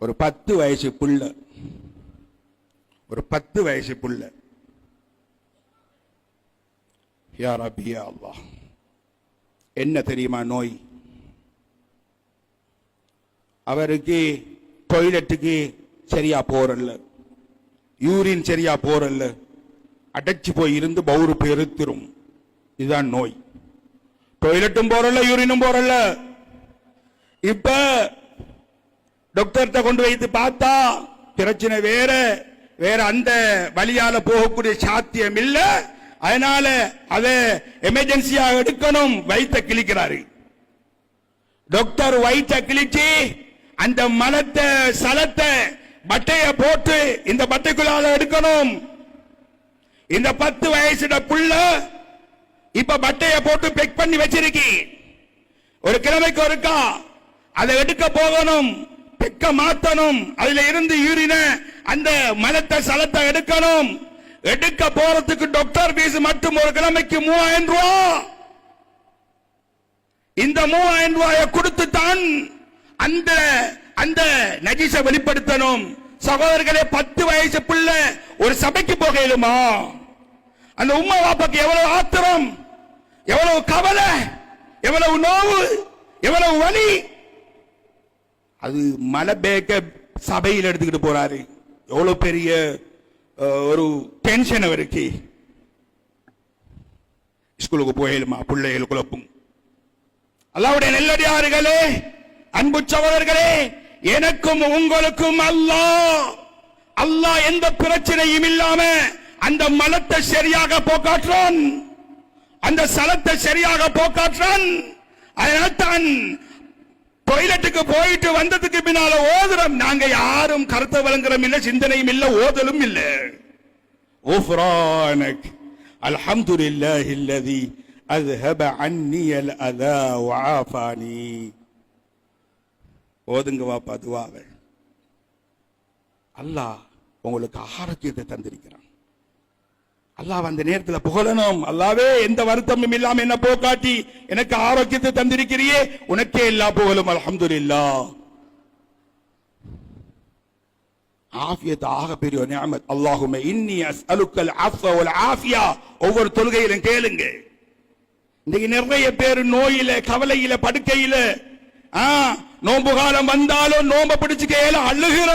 ஒரு பத்து வயசு புள்ள. ஒரு பத்து வயசு புள்ள. யார் அபியா யா என்ன தெரியுமா நோய்? அவருக்கு டொய்லெட்டுக்கு சரியா போறல்ல. யூரின் சரியா போறல்ல. அடைச்சு போய் இருந்து பௌரு பெருத்திரும் இதுதான் நோய். டொய்லெட்டும் போறல்ல யூரினும் போறல்ல. இப்ப டாக்டர்கிட்ட கொண்டு வைத்து பார்த்தா பிரச்சனை வேற வேற அந்த வழியால போகக்கூடிய சாத்தியம் இல்ல. அதனால அதை எமர்ஜென்சியாக எடுக்கணும். வைத்த கிழிக்கிறாரு. டாக்டர் வயிற்ற கிழிச்சு அந்த மலத்தை சலத்தை பட்டைய போட்டு இந்த பட்டைக்குள்ளால எடுக்கணும். இந்த பத்து வயசுட புள்ள இப்ப பட்டைய போட்டு பெக் பண்ணி வச்சிருக்கி. ஒரு கிழமைக்கு ஒருக்கா அதை எடுக்க போகணும். பெக்க மாத்தணும். அதுல இருந்து யூரின அந்த மலத்தை சலத்தை எடுக்கணும். எடுக்க போறதுக்கு டாக்டர் பீஸ் மட்டும் ஒரு கிழமைக்கு மூவாயிரம் ரூபாய் இந்த மூவாயிரம் ரூபாயை கொடுத்து தான் அந்த அந்த நஜீச வெளிப்படுத்தணும். சகோதரர்களே பத்து வயசு பிள்ளை ஒரு சபைக்கு போக இயலுமா? அந்த உம்மா பாப்பாக்கு எவ்வளவு ஆத்திரம்? எவ்வளவு கவலை? எவ்வளவு நோவு? எவ்வளவு வலி? அது மலபேக்க சபையில் எடுத்துக்கிட்டு போறாரு. எவ்வளவு பெரிய ஒரு டென்ஷன் அவருக்கு. ஸ்கூலுக்கு போயிடுமா பிள்ளைகள் குழப்பும். அல்லாவுடைய நெல்லடியார்களே அன்பு சகோதரர்களே எனக்கும் உங்களுக்கும் அல்லாஹ் அல்லாஹ் எந்த பிரச்சனையும் இல்லாம அந்த மலத்தை சரியாக போக்காற்றான். அந்த சலத்தை சரியாக போக்காற்றான். அதனால்தான் டொய்லெட்டுக்கு போயிட்டு வந்ததுக்கு பின்னால ஓதுறோம் நாங்க யாரும் கருத்தை வழங்குறோம் இல்ல சிந்தனையும் இல்ல ஓதலும் இல்ல غفرانك الحمد لله الذي أذهب عني الأذى وعافاني ஓதுங்க வாப்பா துவாவை அல்லாஹ் உங்களுக்கு ஆரோக்கியத்தை தந்திருக்கிறான் அல்லாஹ் அந்த நேரத்தில் புகழணும். அல்லாவே எந்த வருத்தமும் இல்லாம என்ன போக்காட்டி எனக்கு ஆரோக்கியத்தை தந்திருக்கிறியே? உனக்கே எல்லா புகழும் அல்ஹம்துலில்லாஹ். ஆஃபியத் ஆக பெரிய நியமத். அல்லாஹுமே இன்னி அஸ்அலுக்கல் அஃவ வல் ஆஃபியா. ஒவ்வொரு தொழுகையிலும் கேளுங்க. இன்னைக்கு நிறைய பேர் நோயில கவலையில படுக்கையில ஆ, நோன்பு காலம் வந்தாலும் நோம்ப பிடிச்சுக்க ஏல அழுகிற.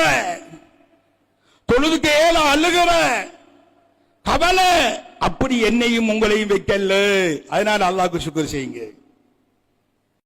தொழுதுக்கு ஏல அழுகிற. கவலை. அப்படி என்னையும் உங்களையும் வைக்கல அதனால அல்லாஹ்க்கு சுக்கர் செய்யுங்க.